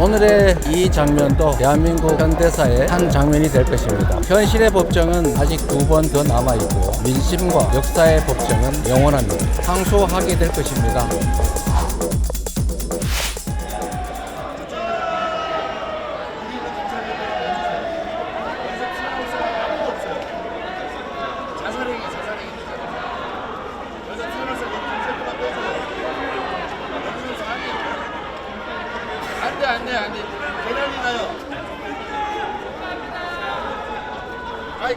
오늘의 이 장면도 대한민국 현대사의 한 장면이 될 것입니다. 현실의 법정은 아직 두 번 더 남아 있고 민심과 역사의 법정은 영원합니다. 항소하게 될 것입니다. 안돼 안돼 계란이 나요. 아이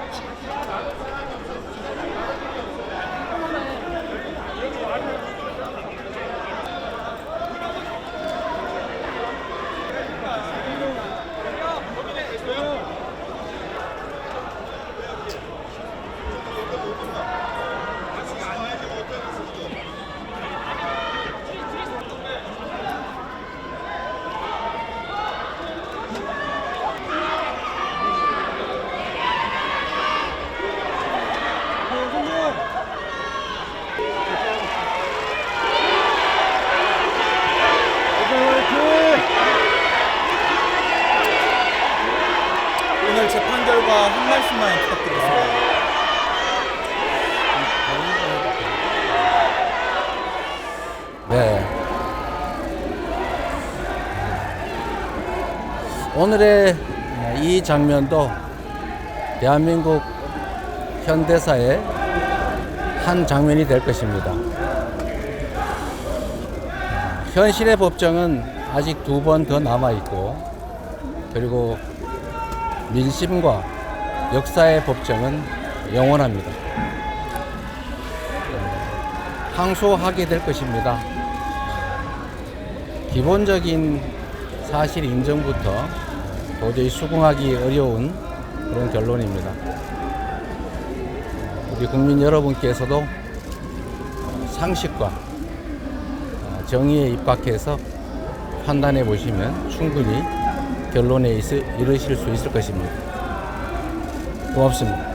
오늘 결과 한 말씀만 부탁드리겠습니다. 네. 오늘의 이 장면도 대한민국 현대사의 한 장면이 될 것입니다. 현실의 법정은 아직 두 번 더 남아 있고 그리고 민심과 역사의 법정은 영원합니다. 항소하게 될 것입니다. 기본적인 사실 인정부터 도저히 수긍하기 어려운 그런 결론입니다. 우리 국민 여러분께서도 상식과 정의에 입각해서 판단해 보시면 충분히 결론에 있- 이르실 수 있을 것입니다. 고맙습니다.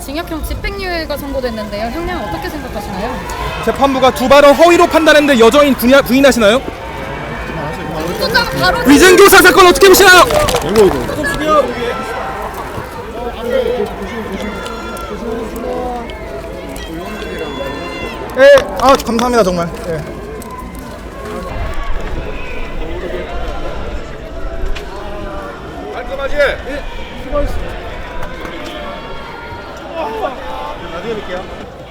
징역형 집행유예가 선고됐는데요. 형량 어떻게 생각하시나요? 재판부가 두 발언 허위로 판단했는데 여전히 부인, 부인하시나요? 소장 바로 위증교사 사건 어떻게 보시나요? 예, 아 감사합니다 정말. 예. 깔끔하지? 나중에 뵐게요. 고맙습니다.